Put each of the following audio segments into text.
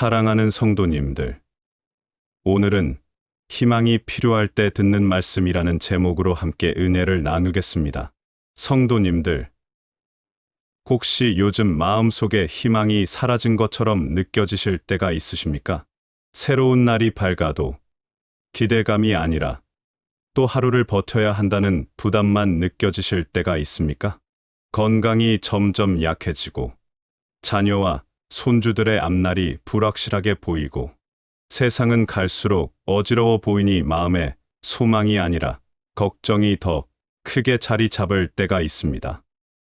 사랑하는 성도님들, 오늘은 희망이 필요할 때 듣는 말씀이라는 제목으로 함께 은혜를 나누겠습니다. 성도님들, 혹시 요즘 마음속에 희망이 사라진 것처럼 느껴지실 때가 있으십니까? 새로운 날이 밝아도 기대감이 아니라 또 하루를 버텨야 한다는 부담만 느껴지실 때가 있습니까? 건강이 점점 약해지고 자녀와 손주들의 앞날이 불확실하게 보이고 세상은 갈수록 어지러워 보이니 마음에 소망이 아니라 걱정이 더 크게 자리 잡을 때가 있습니다.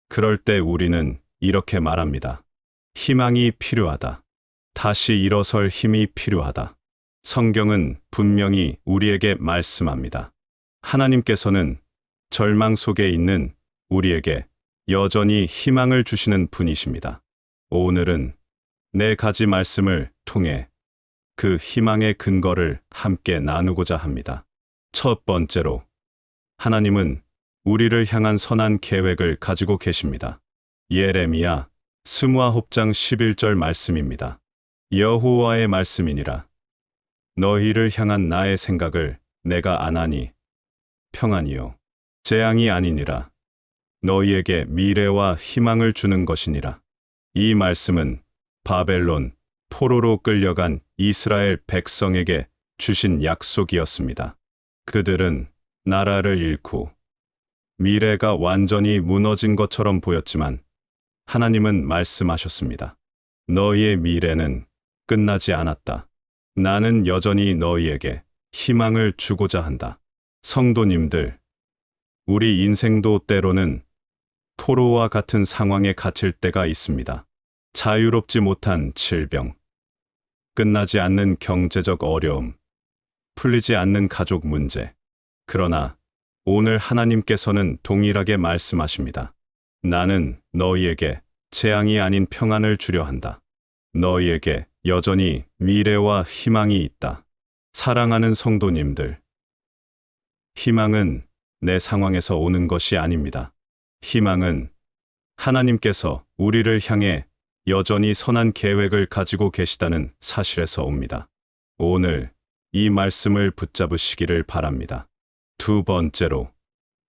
그럴 때 우리는 이렇게 말합니다. 희망이 필요하다. 다시 일어설 힘이 필요하다. 성경은 분명히 우리에게 말씀합니다. 하나님께서는 절망 속에 있는 우리에게 여전히 희망을 주시는 분이십니다. 오늘은 네 가지 말씀을 통해 그 희망의 근거를 함께 나누고자 합니다. 첫 번째로, 하나님은 우리를 향한 선한 계획을 가지고 계십니다. 예레미야 스무아홉장 11절 말씀입니다. 여호와의 말씀이니라. 너희를 향한 나의 생각을 내가 아나니 평안이요 재앙이 아니니라. 너희에게 미래와 희망을 주는 것이니라. 이 말씀은 바벨론 포로로 끌려간 이스라엘 백성에게 주신 약속이었습니다. 그들은 나라를 잃고 미래가 완전히 무너진 것처럼 보였지만 하나님은 말씀하셨습니다. 너희의 미래는 끝나지 않았다. 나는 여전히 너희에게 희망을 주고자 한다. 성도님들, 우리 인생도 때로는 포로와 같은 상황에 갇힐 때가 있습니다. 자유롭지 못한 질병, 끝나지 않는 경제적 어려움, 풀리지 않는 가족 문제. 그러나 오늘 하나님께서는 동일하게 말씀하십니다. 나는 너희에게 재앙이 아닌 평안을 주려 한다. 너희에게 여전히 미래와 희망이 있다. 사랑하는 성도님들. 희망은 내 상황에서 오는 것이 아닙니다. 희망은 하나님께서 우리를 향해 여전히 선한 계획을 가지고 계시다는 사실에서 옵니다. 오늘 이 말씀을 붙잡으시기를 바랍니다. 두 번째로,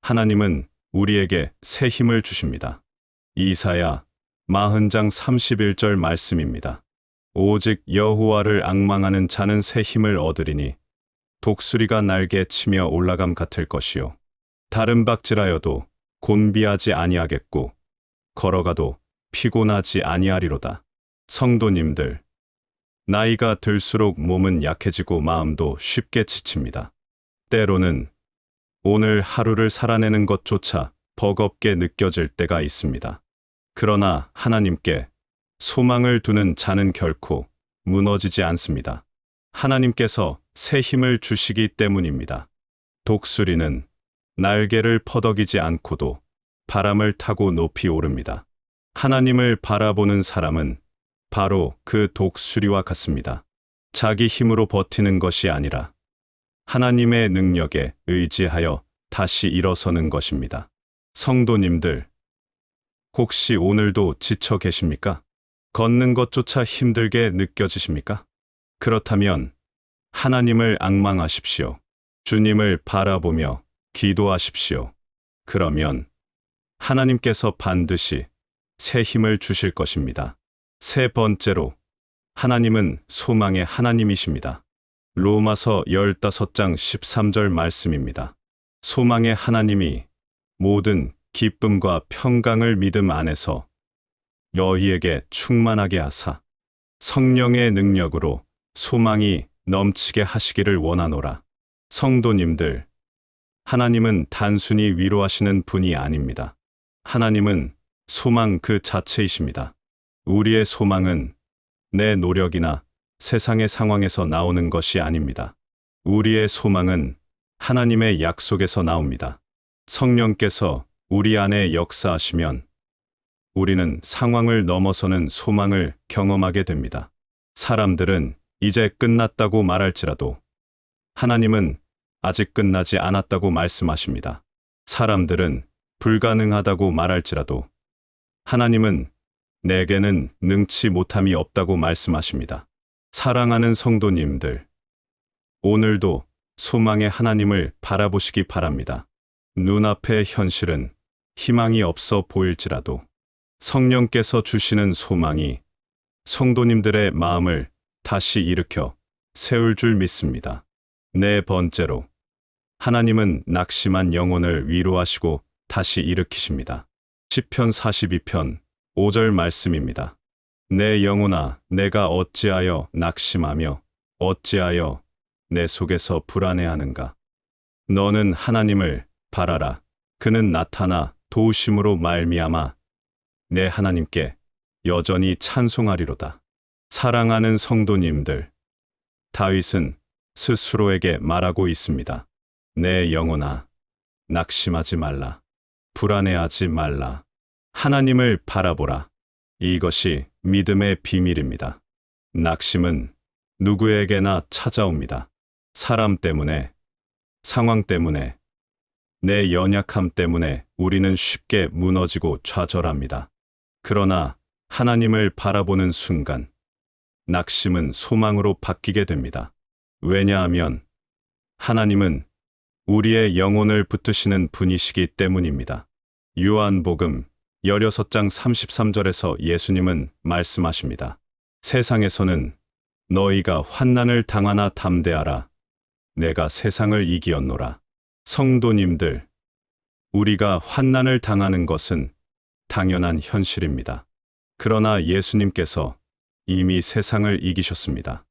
하나님은 우리에게 새 힘을 주십니다. 이사야 40장 31절 말씀입니다. 오직 여호와를 악망하는 자는 새 힘을 얻으리니 독수리가 날개 치며 올라감 같을 것이요 다른 박질하여도 곤비하지 아니하겠고 걸어가도 피곤하지 아니하리로다. 성도님들 나이가 들수록 몸은 약해지고 마음도 쉽게 지칩니다. 때로는 오늘 하루를 살아내는 것조차 버겁게 느껴질 때가 있습니다. 그러나 하나님께 소망을 두는 자는 결코 무너지지 않습니다. 하나님께서 새 힘을 주시기 때문입니다. 독수리는 날개를 퍼덕이지 않고도 바람을 타고 높이 오릅니다. 하나님을 바라보는 사람은 바로 그 독수리와 같습니다. 자기 힘으로 버티는 것이 아니라 하나님의 능력에 의지하여 다시 일어서는 것입니다. 성도님들, 혹시 오늘도 지쳐 계십니까? 걷는 것조차 힘들게 느껴지십니까? 그렇다면 하나님을 악망하십시오. 주님을 바라보며 기도하십시오. 그러면 하나님께서 반드시 새 힘을 주실 것입니다. 세 번째로, 하나님은 소망의 하나님이십니다. 로마서 15장 13절 말씀입니다. 소망의 하나님이 모든 기쁨과 평강을 믿음 안에서 너희에게 충만하게 하사 성령의 능력으로 소망이 넘치게 하시기를 원하노라. 성도님들, 하나님은 단순히 위로하시는 분이 아닙니다. 하나님은 소망 그 자체이십니다. 우리의 소망은 내 노력이나 세상의 상황에서 나오는 것이 아닙니다. 우리의 소망은 하나님의 약속에서 나옵니다. 성령께서 우리 안에 역사하시면 우리는 상황을 넘어서는 소망을 경험하게 됩니다. 사람들은 이제 끝났다고 말할지라도 하나님은 아직 끝나지 않았다고 말씀하십니다. 사람들은 불가능하다고 말할지라도 하나님은 내게는 능치 못함이 없다고 말씀하십니다. 사랑하는 성도님들, 오늘도 소망의 하나님을 바라보시기 바랍니다. 눈앞의 현실은 희망이 없어 보일지라도 성령께서 주시는 소망이 성도님들의 마음을 다시 일으켜 세울 줄 믿습니다. 네 번째로 하나님은 낙심한 영혼을 위로하시고 다시 일으키십니다. 시편 42편 5절 말씀입니다. 내 영혼아 내가 어찌하여 낙심하며 어찌하여 내 속에서 불안해하는가 너는 하나님을 바라라 그는 나타나 도우심으로 말미암아 내 하나님께 여전히 찬송하리로다 사랑하는 성도님들 다윗은 스스로에게 말하고 있습니다. 내 영혼아 낙심하지 말라 불안해하지 말라 하나님을 바라보라 이것이 믿음의 비밀입니다. 낙심은 누구에게나 찾아옵니다. 사람 때문에, 상황 때문에, 내 연약함 때문에 우리는 쉽게 무너지고 좌절합니다. 그러나 하나님을 바라보는 순간, 낙심은 소망으로 바뀌게 됩니다. 왜냐하면 하나님은 우리의 영혼을 붙드시는 분이시기 때문입니다. 요한복음 16장 33절에서 예수님은 말씀하십니다. 세상에서는 너희가 환난을 당하나 담대하라. 내가 세상을 이기었노라. 성도님들, 우리가 환난을 당하는 것은 당연한 현실입니다. 그러나 예수님께서 이미 세상을 이기셨습니다.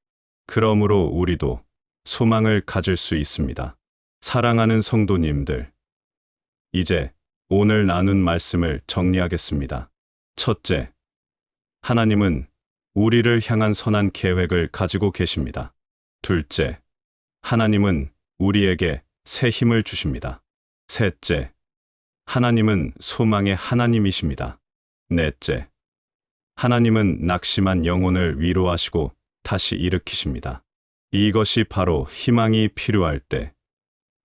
그러므로 우리도 소망을 가질 수 있습니다. 사랑하는 성도님들, 이제 오늘 나눈 말씀을 정리하겠습니다. 첫째, 하나님은 우리를 향한 선한 계획을 가지고 계십니다. 둘째, 하나님은 우리에게 새 힘을 주십니다. 셋째, 하나님은 소망의 하나님이십니다. 넷째, 하나님은 낙심한 영혼을 위로하시고 다시 일으키십니다. 이것이 바로 희망이 필요할 때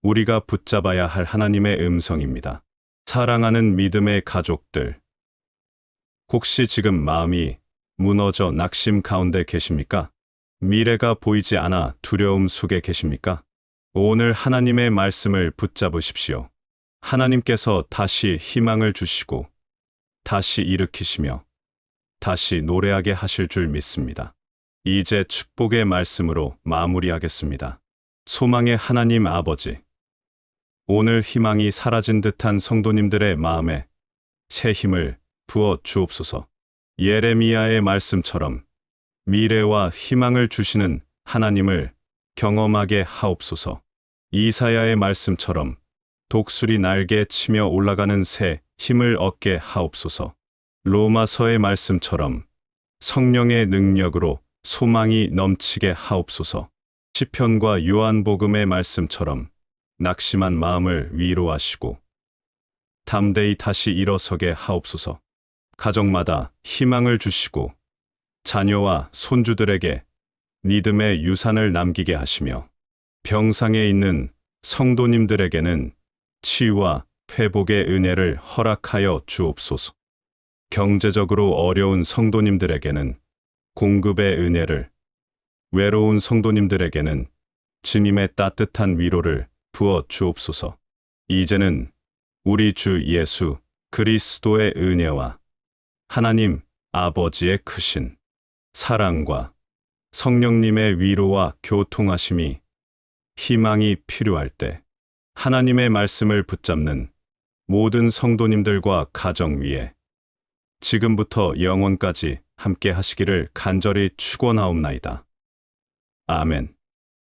우리가 붙잡아야 할 하나님의 음성입니다. 사랑하는 믿음의 가족들. 혹시 지금 마음이 무너져 낙심 가운데 계십니까? 미래가 보이지 않아 두려움 속에 계십니까? 오늘 하나님의 말씀을 붙잡으십시오. 하나님께서 다시 희망을 주시고 다시 일으키시며 다시 노래하게 하실 줄 믿습니다. 이제 축복의 말씀으로 마무리하겠습니다. 소망의 하나님 아버지. 오늘 희망이 사라진 듯한 성도님들의 마음에 새 힘을 부어 주옵소서. 예레미야의 말씀처럼 미래와 희망을 주시는 하나님을 경험하게 하옵소서. 이사야의 말씀처럼 독수리 날개 치며 올라가는 새 힘을 얻게 하옵소서. 로마서의 말씀처럼 성령의 능력으로 소망이 넘치게 하옵소서. 시편과 요한복음의 말씀처럼 낙심한 마음을 위로하시고 담대히 다시 일어서게 하옵소서. 가정마다 희망을 주시고 자녀와 손주들에게 믿음의 유산을 남기게 하시며 병상에 있는 성도님들에게는 치유와 회복의 은혜를 허락하여 주옵소서. 경제적으로 어려운 성도님들에게는 공급의 은혜를, 외로운 성도님들에게는 주님의 따뜻한 위로를 부어 주옵소서. 이제는 우리 주 예수 그리스도의 은혜와 하나님 아버지의 크신 사랑과 성령님의 위로와 교통하심이 희망이 필요할 때 하나님의 말씀을 붙잡는 모든 성도님들과 가정 위에 지금부터 영원까지 함께 하시기를 간절히 축원하옵나이다. 아멘.